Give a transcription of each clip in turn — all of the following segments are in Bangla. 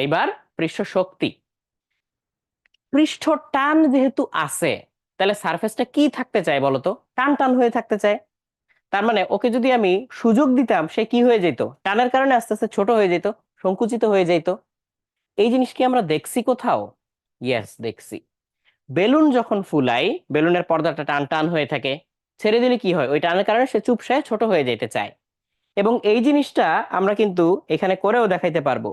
এইবার পৃষ্ঠ শক্তি পৃষ্ঠ টান যেহেতু আছে, তাহলে সারফেসটা কি থাকতে চায় বলতো? টান টান হয়ে থাকতে চায়। তার মানে ওকে যদি আমি সুযোগ দিতাম, সে কি হয়ে যেত? টানের কারণে আস্তে আস্তে ছোট হয়ে যেত, সংকুচিত হয়ে যেত। এই জিনিস কি আমরা দেখছি কোথাও? ইয়েস দেখছি। বেলুন যখন ফুলাই বেলুনের পর্দাটা টান টান হয়ে থাকে। ছেড়ে দিলে কি হয়? ওই টানের কারণে সে চুপসায় ছোট হয়ে যেতে চায়। এবং এই জিনিসটা আমরা কিন্তু এখানে করেও দেখাইতে পারব।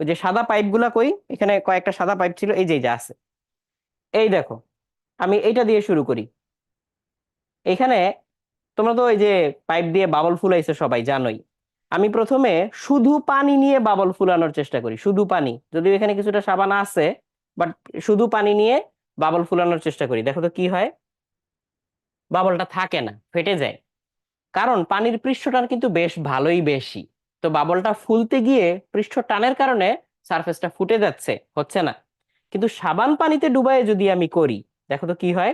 ওই যে সাদা পাইপগুলা কই? এখানে কয়েকটা সাদা পাইপ ছিল, এই যে যা আছে। এই দেখো, আমি এইটা দিয়ে শুরু করি। এখানে তোমরা তো ওই যে পাইপ দিয়ে বাবল ফুলাইছো সবাই, জানোই। আমি প্রথমে শুধু পানি নিয়ে বাবল ফুলানোর চেষ্টা করি, শুধু পানি। যদিও এখানে কিছুটা সাবান আছে বাট শুধু পানি নিয়ে বাবল ফুলানোর চেষ্টা করি। দেখো তো কি হয়? বাবলটা থাকে না, ফেটে যায়। কারণ পানির পৃষ্ঠটান কিন্তু বেশ ভালোই বেশি। তো বাবলটা ফুলতে গিয়ে পৃষ্ঠ টানের কারণে সারফেসটা ফুটে যাচ্ছে, হচ্ছে না। কিন্তু সাবান পানিতে ডুবায়ে যদি আমি করি, দেখো তো কি হয়?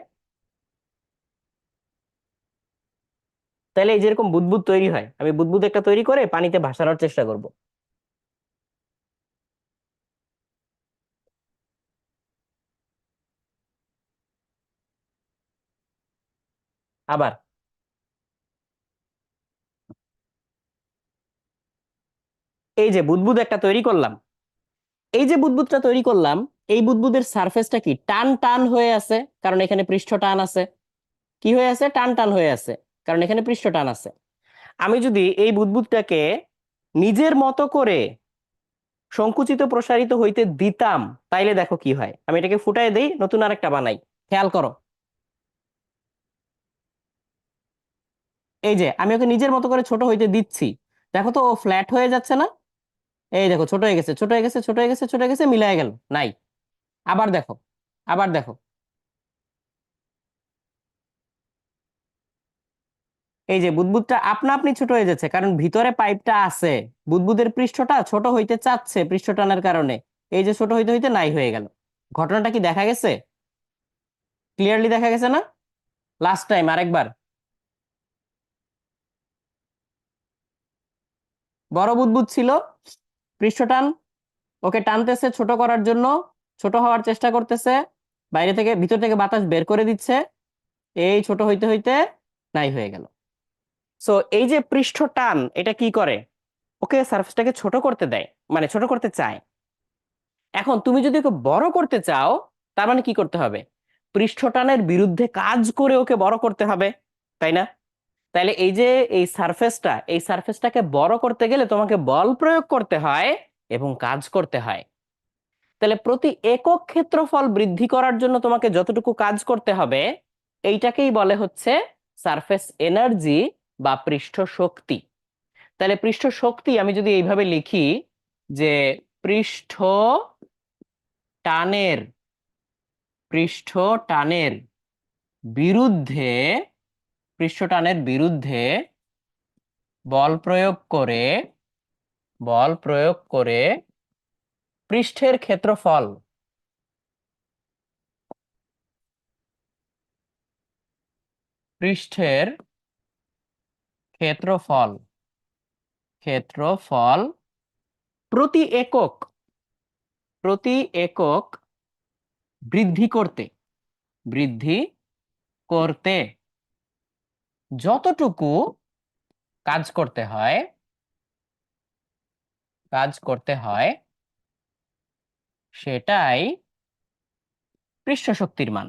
তাহলে এই যেরকম বুদবুদ তৈরি হয়, আমি বুদবুদ একটা তৈরি করে পানিতে ভাসানোর চেষ্টা করব। আবার এই যে বুদবুদ একটা তৈরি করলাম, এই যে বুদবুদটা তৈরি করলাম, এই বুদবুদের সারফেসটা কি? টান টান হয়ে আছে, কারণ এখানে পৃষ্ঠ টান আছে। কি হয়ে আছে? টান টান হয়ে আছে, কারণ এখানে পৃষ্ঠ টান আছে। আমি যদি এই বুদবুদটাকে নিজের মতো করে সংকুচিত প্রসারিত হইতে দিতাম, তাইলে দেখো কি হয়। আমি এটাকে ফুটাই দেই, নতুন আরেকটা বানাই। খেয়াল করো। এই যে, আমি ওকে নিজের মতো করে ছোট হইতে দিচ্ছি। দেখো তো ও ফ্ল্যাট হয়ে যাচ্ছে না? এই দেখো, ছোট হয়ে গেছে, ছোট হয়ে গেছে, ছোট হয়ে গেছে, ছোট হয়ে গেছে, মিলায় গেল, নাই। আবার দেখো আবার দেখো। এই যে বুদবুদটা আপনা আপনি ছোট হয়ে যাচ্ছে, কারণ ভিতরে পাইপটা আছে। বুদবুদের পৃষ্ঠটা ছোট হইতে চাচ্ছে পৃষ্ঠ টানার কারণে। এই যে ছোট হইতে হইতে নাই হয়ে গেল। ঘটনাটা কি দেখা গেছে? ক্লিয়ারলি দেখা গেছে না? লাস্ট টাইম আরেকবার। বড় বুদবুদ ছিল পৃষ্ঠটান ওকে টানতেছে ছোট করার জন্য, ছোট হওয়ার চেষ্টা করতেছে, বাইরে থেকে, ভিতর থেকে বাতাস বের করে দিচ্ছে, এই ছোট হইতে হইতে নাই হয়ে গেল। সো এই যে পৃষ্ঠ টান, এটা কি করে? ওকে সারফেসটাকে ছোট করতে দেয় মানে ছোট করতে চায়। এখন তুমি যদি ওকে বড় করতে চাও, তার মানে কি করতে হবে? পৃষ্ঠ টানের বিরুদ্ধে কাজ করে ওকে বড় করতে হবে, তাই না? তাহলে এই যে এই সারফেসটা এই সারফেসটাকে বড় করতে গেলে তোমাকে বল প্রয়োগ করতে হয় এবং কাজ করতে হয়। তাহলে প্রতি একক ক্ষেত্রফল বৃদ্ধি করার জন্য তোমাকে যতটুকু কাজ করতে হবে, এইটাকেই বলে হচ্ছে সারফেস এনার্জি বা পৃষ্ঠ শক্তি তাহলে পৃষ্ঠ শক্তি আমি যদি এইভাবে লিখি যে পৃষ্ঠ টানের পৃষ্ঠ টানের বিরুদ্ধে পৃষ্ঠটানের বিরুদ্ধে বল প্রয়োগ করে, বল প্রয়োগ করে পৃষ্ঠের ক্ষেত্রফল পৃষ্ঠের ক্ষেত্রফল ক্ষেত্রফল প্রতি একক প্রতি একক বৃদ্ধি করতে বৃদ্ধি করতে। যতটুকু কাজ করতে হয়, কাজ করতে হয়, সেটাই পৃষ্ঠ শক্তির মান।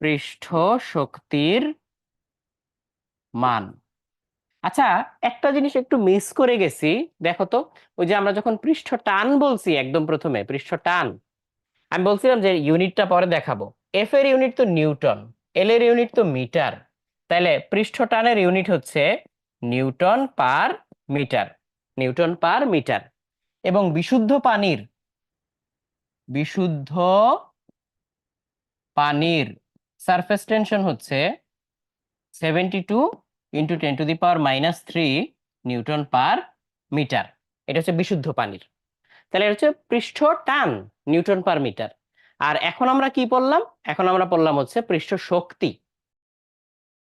পৃষ্ঠ শক্তির মান। আচ্ছা একটা জিনিস একটু মিস করে গেছি। দেখো তো, ওই যে আমরা যখন পৃষ্ঠ টান বলছি একদম প্রথমে, পৃষ্ঠ টান, আমি বলছিলাম যে ইউনিটটা পরে দেখাবো। এফ এর ইউনিট তো নিউটন। এল এর ইউনিট তো মিটার তাহলে পৃষ্ঠ টানের ইউনিট হচ্ছে newton per metre, newton per metre. এবং বিশুদ্ধ পানির বিশুদ্ধ পানির সারফেস টেনশন হচ্ছে seventy two into ten to the power minus three newton per metre. এটা হচ্ছে বিশুদ্ধ পানির। তাহলে এটা হচ্ছে পৃষ্ঠ টান নিউটন পার মিটার। আর এখন আমরা কি পড়লাম? এখন আমরা পড়লাম হচ্ছে পৃষ্ঠ শক্তি